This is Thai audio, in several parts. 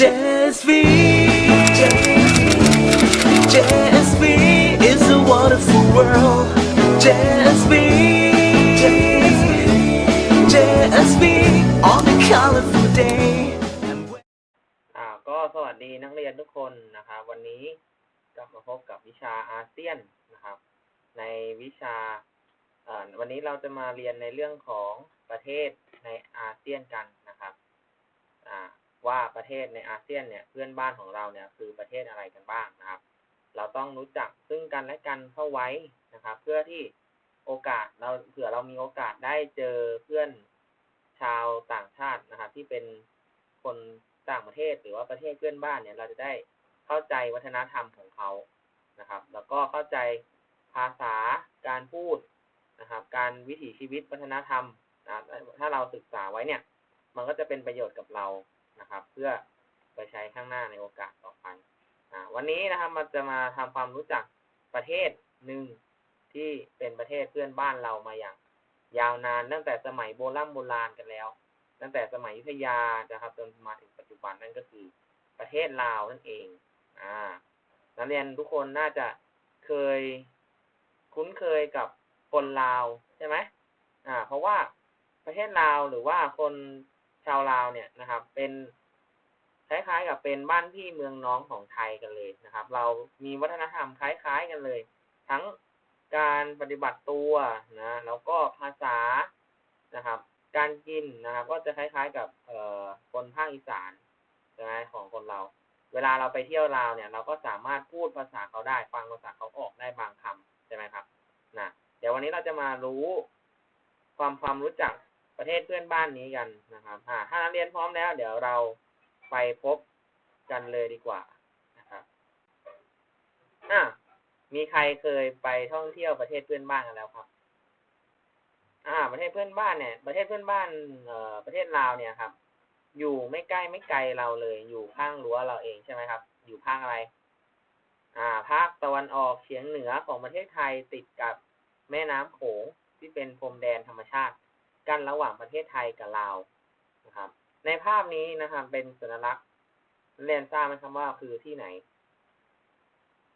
JSV JSV is a wonderful world JSV JSV on a colorful day อ่าก็สวัสดีนักเรียนทุกคนนะครับวันนี้กลับมาพบกับวิชาอาเซียนนะครับ ในวิชาวันนี้เราจะมาเรียนในเรื่องของประเทศในอาเซียนกันนะครับ ว่าประเทศในอาเซียนเนี่ยเพื่อนบ้านของเราเนี่ยคือประเทศอะไรกันบ้างนะครับ เราต้องรู้จักซึ่งกันและกันเข้าไว้นะครับ เพื่อที่โอกาสเราเผื่อเรามีโอกาสได้เจอเพื่อนชาวต่างชาตินะครับ ที่เป็นคนต่างประเทศหรือว่าประเทศเพื่อนบ้านเนี่ย เราจะได้เข้าใจวัฒนธรรมของเขานะครับ แล้วก็เข้าใจภาษาการพูดนะครับ การวิถีชีวิตวัฒนธรรมนะถ้าเราศึกษาไว้เนี่ย มันก็จะเป็นประโยชน์กับเรา นะครับ เพื่อไปใช้ข้างหน้าในโอกาสต่อไปอวันนี้นะครับมันจะมาทำความรู้จักประเทศหนึ่งที่เป็นประเทศเพื่อนบ้านเรามาอย่าง ยาวนานตั้งแต่สมัยโบราณโบราณกันแล้ว ตั้งแต่สมัยยุธยานะครับจนมาถึงปัจจุบันนั่นก็คือประเทศลาวนั่นเอง อ่า นักเรียนทุกคนน่าจะเคยคุ้นเคยกับคนลาวใช่ไหมอ่า เพราะว่าประเทศลาวหรือว่าคนาวลาวเนี่ยนะครับ เป็นคล้ายๆ กับเป็นบ้านพี่เมืองน้องของไทยกันเลยนะครับ เรามีวัฒนธรรมคล้าย ๆ กันเลย ทั้งการปฏิบัติตัวนะแล้วก็ภาษานะครับ การกินนะครับ ก็จะคล้าย ๆ กับเอ่อคนภาคอีสานใช่ไหมของคนเรา เวลาเราไปเที่ยวลาวเนี่ย เราก็สามารถพูดภาษาเขาได้ฟังภาษาเขาออกได้บางคำใช่ไหมครับนะเดี๋ยววันนี้เราจะมารู้ความความรู้จัก ประเทศเพื่อนบ้านนี้กันนะครับอ่าถ้านักเรียนพร้อมแล้ว เดี๋ยวเราไปพบกันเลยดีกว่านะครับอะมีใครเคยไปท่องเที่ยวประเทศเพื่อนบ้านกันแล้วครับ อ่า ประเทศเพื่อนบ้านเนี่ย ประเทศเพื่อนบ้านเอ่อประเทศลาวเนี่ยครับ อยู่ไม่ใกล้ไม่ไกลเราเลย อยู่ข้างรั้วเราเองใช่ไหมครับ อยู่ภาคอะไร อ่า ภาคตะวันออกเฉียงเหนือของประเทศไทยติดกับแม่น้ำโขงที่เป็นพรมแดนธรรมชาติ กั้นระหว่างประเทศไทยกับลาวนะครับ ในภาพนี้นะครับเป็นสัญลักษณ์เรียนทราบไหมครับว่าคือที่ไหน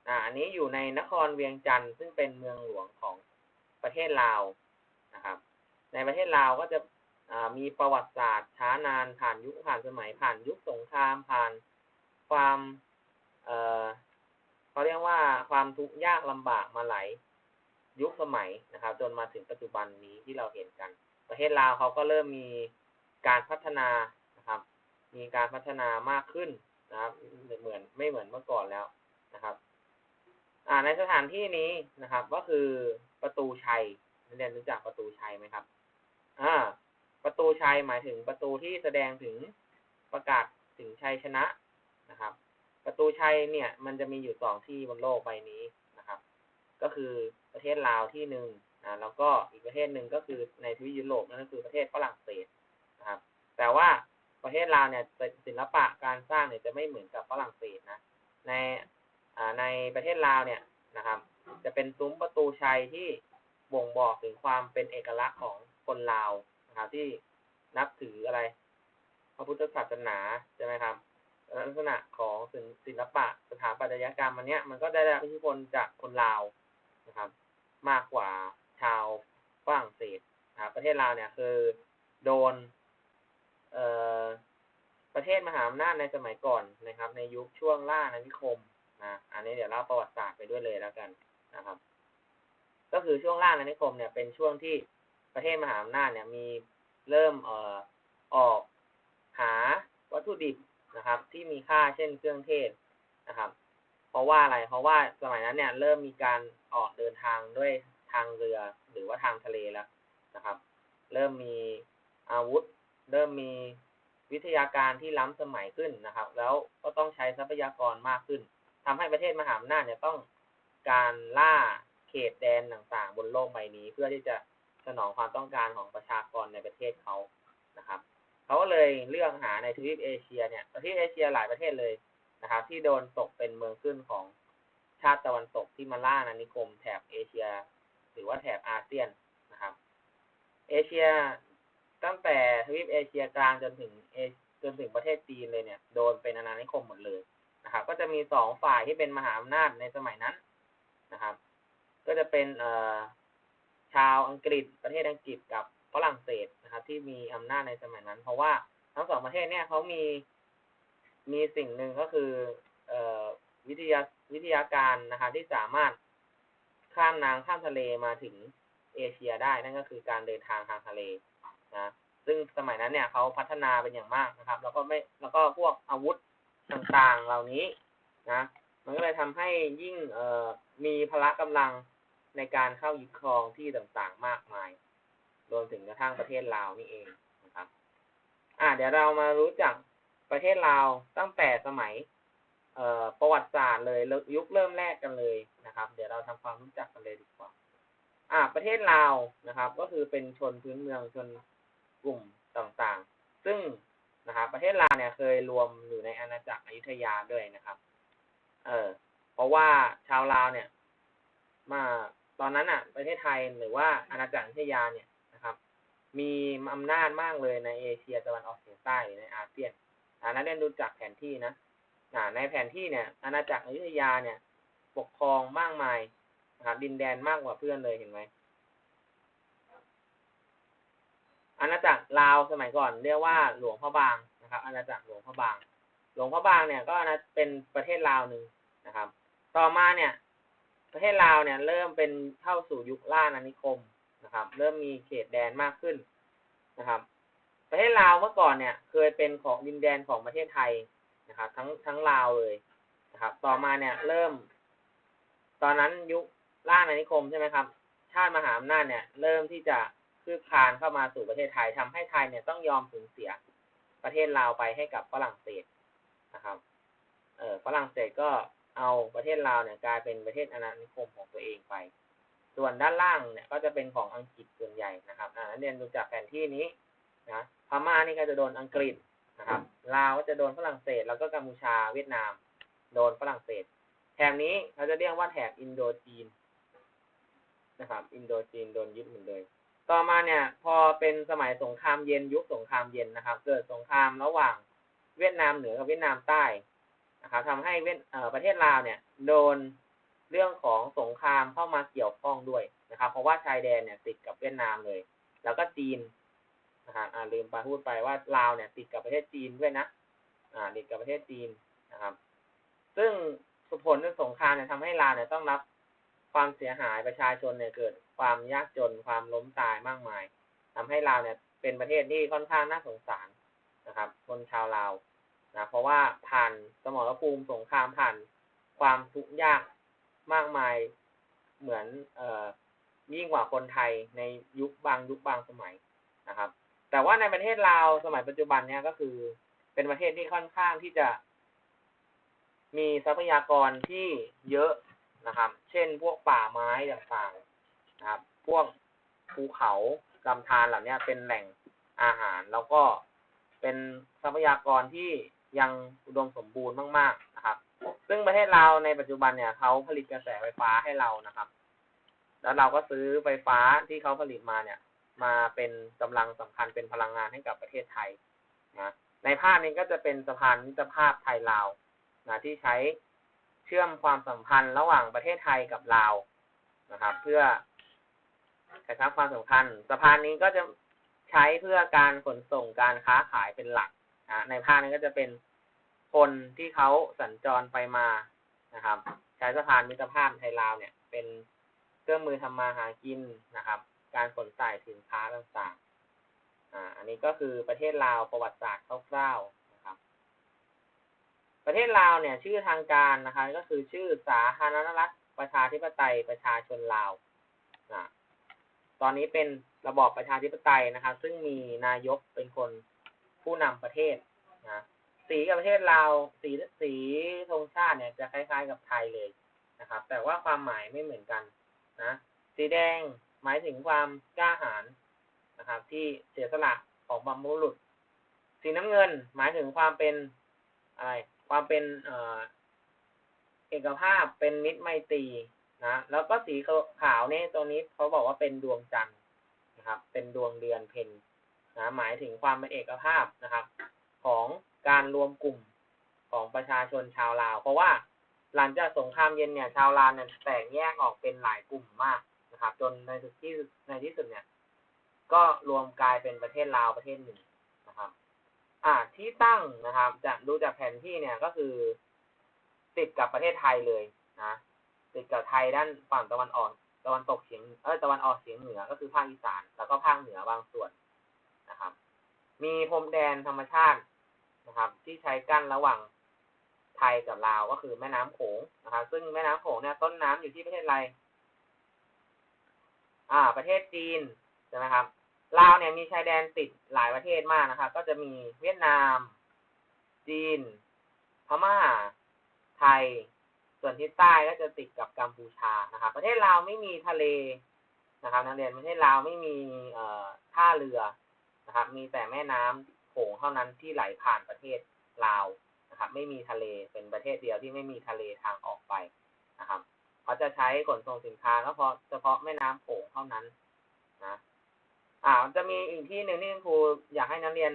อ่าอันนี้อยู่ในนครเวียงจันทร์ซึ่งเป็นเมืองหลวงของประเทศลาวนะครับ ในประเทศลาวก็จะมีประวัติศาสตร์ช้านานผ่านยุคผ่านสมัยผ่านยุคสงครามผ่านความเอ่อเขาเรียกว่าความทุกข์ยากลำบากมาหลายยุคสมัยนะครับ จนมาถึงปัจจุบันนี้ที่เราเห็นกัน ประเทศลาวเขาก็เริ่มมีการพัฒนานะครับ มีการพัฒนามากขึ้นนะครับ เหมือนไม่เหมือนเมื่อก่อนแล้วนะครับอ่าในสถานที่นี้นะครับ ก็คือประตูชัยนักเรียนรู้จักประตูชัยไหมครับอ่าประตูชัยหมายถึงประตูที่แสดงถึงประกาศถึงชัยชนะนะครับ ประตูชัยเนี่ยมันจะมีอยู่สองที่บนโลกใบนี้นะครับ ก็คือประเทศลาวที่หนึ่ง นะแล้วก็อีกประเทศหนึ่งก็คือในทวีปยุโรปนั่นก็คือประเทศฝรั่งเศสนะครับ แต่ว่าประเทศลาวเนี่ยศิลปะการสร้างเนี่ยจะไม่เหมือนกับฝรั่งเศสนะ ในอ่าในประเทศลาวเนี่ยนะครับ จะเป็นซุ้มประตูชัยที่บ่งบอกถึงความเป็นเอกลักษณ์ของคนลาวนะครับที่นับถืออะไร พระพุทธศาสนาใช่ไหมครับลักษณะของศิลปะสถาปัตยกรรมอันเนี้ยมันก็ได้รับอิทธิพลจากคนลาวนะครับ มากกว่า ชาวฝรั่งเศสนะประเทศลาวเนี่ยคือโดนเอ่อประเทศมหาอำนาจในสมัยก่อนนะครับ ในยุคช่วงล่าอาณานิคมนะอันนี้เดี๋ยวเล่าประวัติศาสตร์ไปด้วยเลยแล้วกันนะครับ ก็คือช่วงล่าอาณานิคมเนี่ยเป็นช่วงที่ประเทศมหาอำนาจเนี่ยมีเริ่มเอ่อออกหาวัตถุดิบนะครับ ที่มีค่าเช่นเครื่องเทศนะครับ เพราะว่าอะไรเพราะว่าสมัยนั้นเนี่ยเริ่มมีการออกเดินทางด้วย ทางเรือหรือว่าทางทะเลแล้วนะครับ เริ่มมีอาวุธ เริ่มมีวิทยาการที่ล้ำสมัยขึ้นนะครับ แล้วก็ต้องใช้ทรัพยากรมากขึ้นทำให้ประเทศมหาอำนาจเนี่ยต้องการล่าเขตแดนต่างๆ บนโลกใบนี้ เพื่อที่จะสนองความต้องการของประชากรในประเทศเขานะครับเขาก็เลยเลือกหาในทวีปเอเชียเนี่ยประเทศเอเชียหลายประเทศเลยนะครับ ที่โดนตกเป็นเมืองขึ้นของชาติตะวันตกที่มาล่าอาณานิคมแถบเอเชีย หรือว่าแถบอาเซียนนะครับ เอเชียตั้งแต่ทวีปเอเชียกลางจนถึงเอจนถึงประเทศจีนเลยเนี่ยโดนเป็นอาณานิคมหมดเลยนะครับ ก็จะมีสองฝ่ายที่เป็นมหาอำนาจในสมัยนั้นนะครับ ก็จะเป็นเอ่อชาวอังกฤษประเทศอังกฤษกับฝรั่งเศสนะครับ ที่มีอำนาจในสมัยนั้น เพราะว่าทั้งสองประเทศเนี่ยเขามีมีสิ่งหนึ่งก็คือเอ่อวิทยาวิทยาการนะคะที่สามารถ ข้ามน้ำข้ามทะเลมาถึงเอเชียได้นั่นก็คือการเดินทางทางทะเลนะซึ่งสมัยนั้นเนี่ยเขาพัฒนาเป็นอย่างมากนะครับ แล้วก็ไม่แล้วก็พวกอาวุธต่างๆเหล่านี้นะ มันก็เลยทำให้ยิ่งเอ่อมีพละกำลังในการเข้ายึดครองที่ต่างๆมากมาย รวมถึงกระทั่งประเทศลาวนี่เองนะครับ อ่าเดี๋ยวเรามารู้จักประเทศลาวตั้งแต่สมัย ประวัติศาสตร์เลยยุคเริ่มแรกกันเลยนะครับ เดี๋ยวเราทำความรู้จักกันเลยดีกว่า อ่า ประเทศลาวนะครับ ก็คือเป็นชนพื้นเมืองชนกลุ่มต่างๆ ซึ่งนะครับประเทศลาวเนี่ยเคยรวมอยู่ในอาณาจักรอยุธยาด้วยนะครับ เออเพราะว่าชาวลาวเนี่ย มาตอนนั้นอะ ประเทศไทยหรือว่าอาณาจักรอยุธยาเนี่ยนะครับ มีอำนาจมากเลยในเอเชียตะวันออกเฉียงใต้หรือในอาเซียนอ่านักเรียนดูจากแผนที่นะ ในแผนที่เนี่ยอาณาจักรอยุธยาเนี่ย ปกครองมากมายนะครับดินแดนมากกว่าเพื่อนเลยเห็นไหมอาณาจักรลาวสมัยก่อนเรียกว่าหลวงพระบางนะครับ อาณาจักรหลวงพระบาง หลวงพระบางเนี่ยก็เป็นประเทศลาวหนึ่งนะครับ ต่อมาเนี่ย ประเทศลาวเนี่ย เริ่มเป็นเข้าสู่ยุคล่าอาณานิคมนะครับ เริ่มมีเขตแดนมากขึ้นนะครับ ประเทศลาวเมื่อก่อนเนี่ย เคยเป็นของดินแดนของประเทศไทย นะครับ ทั้งทั้งลาวเลยนะครับ ต่อมาเนี่ยเริ่ม ตอนนั้นยุคล่าอาณานิคมใช่ไหมครับ ชาติมหาอำนาจเนี่ย เริ่มที่จะคืบคลานเข้ามาสู่ประเทศไทยทำให้ไทยเนี่ยต้องยอมสูญเสียประเทศลาวไปให้กับฝรั่งเศสนะครับ เออฝรั่งเศสก็เอาประเทศลาวเนี่ยกลายเป็นประเทศอาณานิคมของตัวเองไป ส่วนด้านล่างเนี่ยก็จะเป็นของอังกฤษส่วนใหญ่นะครับอ่านักเรียนดูจากแผนที่นี้นะ พม่านี่ก็จะโดนอังกฤษ นะครับลาวก็จะโดนฝรั่งเศส แล้วก็กัมพูชาเวียดนาม โดนฝรั่งเศส แถบนี้เขาจะเรียกว่าแถบอินโดจีนนะครับ อินโดจีนโดนยึดหมดเลยต่อมาเนี่ย พอเป็นสมัยสงครามเย็นยุคสงครามเย็นนะครับ เกิดสงครามระหว่างเวียดนามเหนือกับเวียดนามใต้นะครับทำให้เวียดเอ่อประเทศลาวเนี่ย โดนเรื่องของสงครามเข้ามาเกี่ยวข้องด้วยนะครับ เพราะว่าชายแดนเนี่ยติดกับเวียดนามเลย แล้วก็จีน นะครับอ่าลืมไปพูดไปว่าลาวเนี่ยติดกับประเทศจีนด้วยนะอ่าติดกับประเทศจีนนะครับ ซึ่งผลของสงครามเนี่ยทำให้ลาวเนี่ยต้องรับความเสียหายประชาชนเนี่ยเกิดความยากจนความล้มตายมากมายทำให้ลาวเนี่ยเป็นประเทศที่ค่อนข้างน่าสงสารนะครับ คนชาวลาวนะเพราะว่าผ่านสมรภูมิสงครามผ่านความทุกข์ยากมากมายเหมือนเอ่อยิ่งกว่าคนไทยในยุคบางยุคบางสมัยนะครับ แต่ว่าในประเทศลาวสมัยปัจจุบันเนี่ยก็คือ เป็นประเทศที่ค่อนข้างที่จะ มีทรัพยากรที่เยอะนะครับ เช่น พวกป่าไม้ต่างๆนะครับ พวกภูเขาลำธารเหล่านี้เป็นแหล่งอาหาร แล้วก็เป็นทรัพยากรที่ยังอุดมสมบูรณ์มากๆนะครับ ซึ่งประเทศเราในปัจจุบันเนี่ยเขาผลิตกระแสไฟฟ้าให้เรานะครับ แล้วเราก็ซื้อไฟฟ้าที่เขาผลิตมาเนี่ย มาเป็นกำลังสำคัญเป็นพลังงานให้กับประเทศไทยนะในภาพนี้ก็จะเป็นสะพานมิตรภาพไทยลาวนะที่ใช้เชื่อมความสัมพันธ์ระหว่างประเทศไทยกับลาวนะครับ เพื่อกระชับความสำคัญสะพานนี้ก็จะใช้เพื่อการขนส่งการค้าขายเป็นหลักนะในภาพนี้ก็จะเป็นคนที่เขาสัญจรไปมานะครับ ใช้สะพานมิตรภาพไทยลาวเนี่ย เป็นเครื่องมือทำมาหากินนะครับ การขนส่ายสินค้าต่างๆอ่าอันนี้ก็คือประเทศลาวประวัติศาสตร์คร่าวๆนะครับ ประเทศลาวเนี่ยชื่อทางการนะคะก็คือชื่อสาธารณรัฐประชาธิปไตยประชาชนลาวนะตอนนี้เป็นระบอบประชาธิปไตยนะครับ ซึ่งมีนายกเป็นคนผู้นำประเทศนะสีกับประเทศลาวสีสีธงชาติเนี่ยจะคล้าย ๆ กับไทยเลยนะครับ แต่ว่าความหมายไม่เหมือนกันนะ สีแดง หมายถึงความกล้าหาญนะครับ ที่เสียสละของบรรพบุรุษ สีน้ำเงินหมายถึงความเป็นอะไร ความเป็นเอ่อเอกภาพเป็นมิตรไมตรีนะแล้วก็สีขาวเนี่ยตัวนี้เขาบอกว่าเป็นดวงจันทร์นะครับ เป็นดวงเดือนเพ็ญนะหมายถึงความเป็นเอกภาพนะครับ ของการรวมกลุ่มของประชาชนชาวลาว เพราะว่าหลังจากสงครามเย็นเนี่ยชาวลาวเนี่ยแตกแยกออกเป็นหลายกลุ่มมาก นะครับ จนในสุดที่ในที่สุดเนี่ย ก็รวมกลายเป็นประเทศลาวประเทศหนึ่งนะครับ อ่าที่ตั้งนะครับ จะดูจากแผนที่เนี่ยก็คือ ติดกับประเทศไทยเลยนะติดกับไทยด้านฝั่งตะวันออกตะวันตกเฉียงเออตะวันออกเฉียงเหนือก็คือภาคอีสาน แล้วก็ภาคเหนือบางส่วนนะครับ มีพรมแดนธรรมชาตินะครับ ที่ใช้กั้นระหว่างไทยกับลาวก็คือแม่น้ำโขงนะครับ ซึ่งแม่น้ำโขงเนี่ยต้นน้ำอยู่ที่ประเทศอะไร อ่า ประเทศจีนใช่ไหมครับลาวเนี่ยมีชายแดนติดหลายประเทศมากนะครับ ก็จะมีเวียดนาม จีน พม่า ไทย ส่วนทิศใต้ก็จะติดกับกัมพูชานะครับ ประเทศลาวไม่มีทะเลนะครับนักเรียนประเทศลาวไม่มีเอ่อท่าเรือนะครับ มีแต่แม่น้ำโขงเท่านั้นที่ไหลผ่านประเทศลาวนะครับ ไม่มีทะเลเป็นประเทศเดียวที่ไม่มีทะเลทางออกไปนะครับ เขาจะใช้ขนส่งสินค้าก็เพาะเฉพาะแม่น้ำโขงเท่านั้นนะอ่าจะมีอีกที่หนึ่งที่คุณครูอยากให้นักเรียน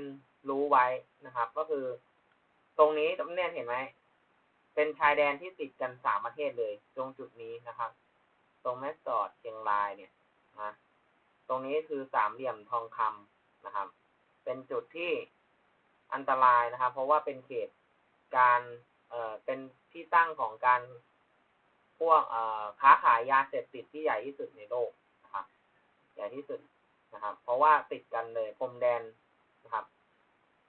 รู้ไว้นะครับ ก็คือ ตรงนี้นักเรียนเห็นไหมเป็นชายแดนที่ติดกันสามประเทศเลย ตรงจุดนี้นะครับ ตรงแม่สอดเชียงรายเนี่ยนะตรงนี้คือสามเหลี่ยมทองคำนะครับ เป็นจุดที่อันตรายนะครับ เพราะว่าเป็นเขตการเอ่อเป็นที่ตั้งของการ พวกค้าขายยาเสพติดที่ใหญ่ที่สุดในโลกนะครับใหญ่ที่สุดนะครับ เพราะว่าติดกันเลยพรมแดนนะครับ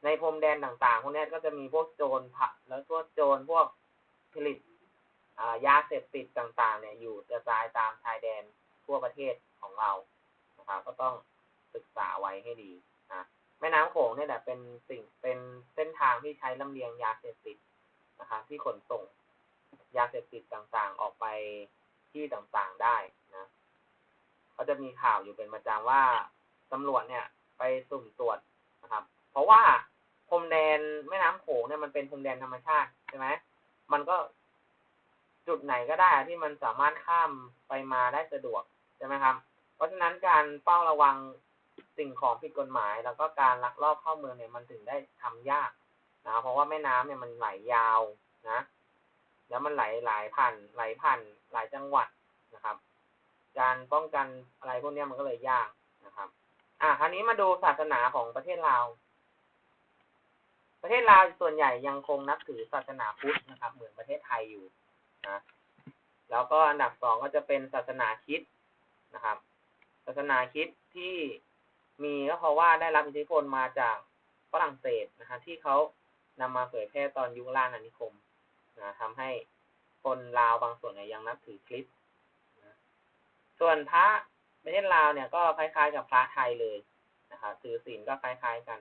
ในพรมแดนต่างๆพวกนี้ก็จะมีพวกโจรผักแล้วพวกโจรพวกผลิตยาเสพติดต่างๆ เนี่ยอยู่กระจายตามชายแดนทั่วประเทศของเรานะครับก็ต้องศึกษาไว้ให้ดีนะแม่น้ำโขงเนี่ยแหละเป็นสิ่งเป็นเส้นทางที่ใช้ลำเลียงยาเสพติดนะครับที่ขนส่ง ยาเสพติดต่างๆออกไปที่ต่างๆได้นะเขาจะมีข่าวอยู่เป็นประจำว่าตำรวจเนี่ย ไปสุ่มตรวจนะครับ เพราะว่าพรมแดนแม่น้ำโขงเนี่ยมันเป็นพรมแดนธรรมชาติใช่ไหมมันก็จุดไหนก็ได้ที่มันสามารถข้ามไปมาได้สะดวกใช่ไหมครับ เพราะฉะนั้นการเฝ้าระวังสิ่งของผิดกฎหมาย แล้วก็การลักลอบเข้าเมืองเนี่ยมันถึงได้ทำยากนะเพราะว่าแม่น้ำเนี่ยมันไหลยาวนะ แล้วมันไหลหลายผ่านไหลผ่านหลายจังหวัดนะครับ การป้องกันอะไรพวกนี้มันก็เลยยากนะครับ อะคราวนี้มาดูศาสนาของประเทศลาว ประเทศลาวส่วนใหญ่ยังคงนับถือศาสนาพุทธนะครับ เหมือนประเทศไทยอยู่นะแล้วก็อันดับสองก็จะเป็นศาสนาคิดนะครับ ศาสนาคิดที่มีก็เพราะว่าได้รับอิทธิพลมาจากฝรั่งเศสนะฮะที่เขานำมาเผยแพร่ตอนยุคล่าอาณานิคม นะทำให้คนลาวบางส่วนเนี่ยยังนับถือคริสต์นะส่วนพระประเทศลาวเนี่ยก็คล้ายๆกับพระไทยเลยนะครับถือศีลก็คล้าย ๆกัน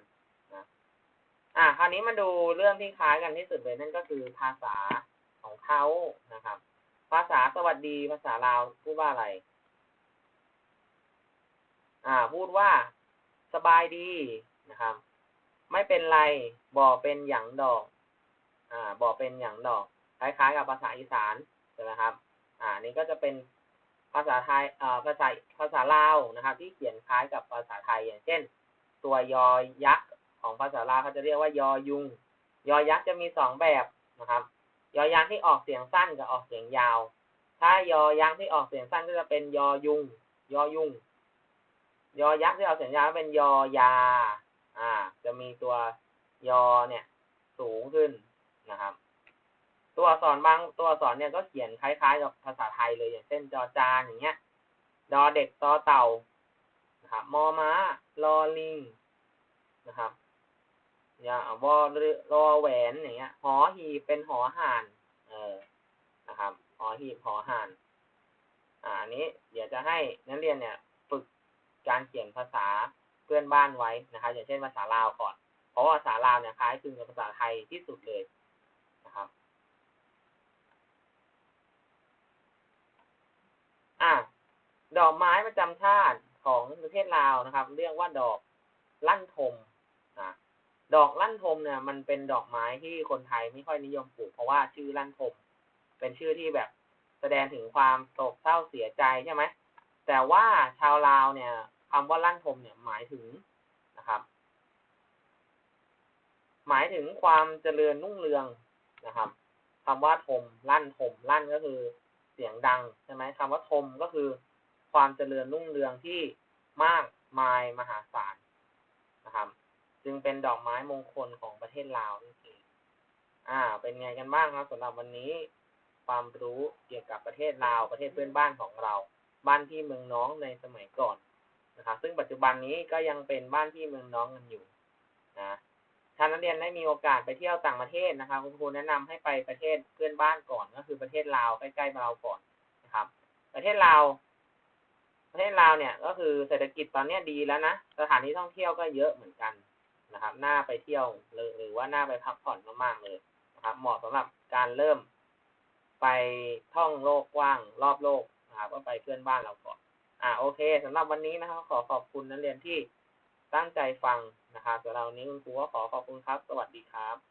นะอะคราวนี้มาดูเรื่องที่คล้ายกันที่สุดเลยนั่นก็คือภาษาของเขานะครับ ภาษาสวัสดีภาษาลาวพูดว่าอะไร อ่า พูดว่าสบายดีนะครับ ไม่เป็นไรบ่เป็นอย่างดอก บอ่าบ่เป็นอย่างดอก คล้ายๆ กับภาษาอีสานใช่ไหมครับ อ่านี่ก็จะเป็นภาษาไทยเอ่าภาษาภาษาลาวนะครับ ที่เขียนคล้ายกับภาษาไทยอย่างเช่น ตัวยอยักษ์ของภาษาลาวเขาจะเรียกว่ายอยุง ยอยักษ์จะมีสองแบบนะครับ ยอยักษ์ที่ออกเสียงสั้นกับออกเสียงยาว ถ้ายอยักษ์ที่ออกเสียงสั้นก็จะเป็นยอยุง ยอยุง ยอยักษ์ที่ออกเสียงยาวเป็นยอยา อ่า จะมีตัวยอเนี่ยสูงขึ้น อักษรบางตัวอักษรเนี่ยก็เขียนคล้ายๆกับภาษาไทยเลยอย่างเช่นจอจานอย่างเงี้ยดอเด็กตอเต่านะครับมอม้าลอลิงนะครับอย่าวอรือรอแหวนอย่างเงี้ยหอหีเป็นหอห่านเออนะครับหอหีหอห่านอ่าอันนี้เดี๋ยวจะให้นักเรียนเนี่ยฝึกการเขียนภาษาเพื่อนบ้านไว้นะครับอย่างเช่นภาษาลาวก่อน เพราะว่าภาษาลาวเนี่ยคล้ายคลึงกับภาษาไทยที่สุดเลยนะครับ อะ ดอกไม้ประจำชาติของประเทศลาวนะครับ เรียกว่าดอกลั่นทมอะดอกลั่นทมเนี่ยมันเป็นดอกไม้ที่คนไทยไม่ค่อยนิยมปลูกเพราะว่าชื่อลั่นทมเป็นชื่อที่แบบแสดงถึงความโศกเศร้าเสียใจใช่ไหมแต่ว่าชาวลาวเนี่ยคำว่าลั่นทมเนี่ยหมายถึงนะครับ หมายถึงความเจริญรุ่งเรืองนะครับคำว่าทมลั่นทมลั่นก็คือเสียงดังใช่ไหมคำว่าทมก็คือ ความเจริญรุ่งเรืองที่มากมายมหาศาลนะครับ จึงเป็นดอกไม้มงคลของประเทศลาวนั่นเองอ่า เป็นไงกันบ้างครับสำหรับวันนี้ ความรู้เกี่ยวกับประเทศลาวประเทศเพื่อนบ้านของเรา บ้านพี่เมืองน้องในสมัยก่อนนะครับ ซึ่งปัจจุบันนี้ก็ยังเป็นบ้านพี่เมืองน้องกันอยู่นะถ้านักเรียนได้มีโอกาสไปเที่ยวต่างประเทศนะครับคุณครูแนะนำให้ไปประเทศเพื่อนบ้านก่อน ก็คือประเทศลาวใกล้ๆเราก่อนนะครับ ประเทศลาว ประเทศลาวเนี่ยก็คือเศรษฐกิจตอนนี้ดีแล้วนะ สถานที่ท่องเที่ยวก็เยอะเหมือนกันนะครับ น่าไปเที่ยวหรือหรือว่าน่าไปพักผ่อนมากๆเลยนะครับ เหมาะสำหรับการเริ่มไปท่องโลกกว้างรอบโลกนะครับก็ไปเพื่อนบ้านเราก่อนอ่าโอเคสำหรับวันนี้นะครับขอขอบคุณนักเรียนที่ตั้งใจฟังนะครับสำหรับวันนี้คุณครูก็ขอขอบคุณครับ สวัสดีครับ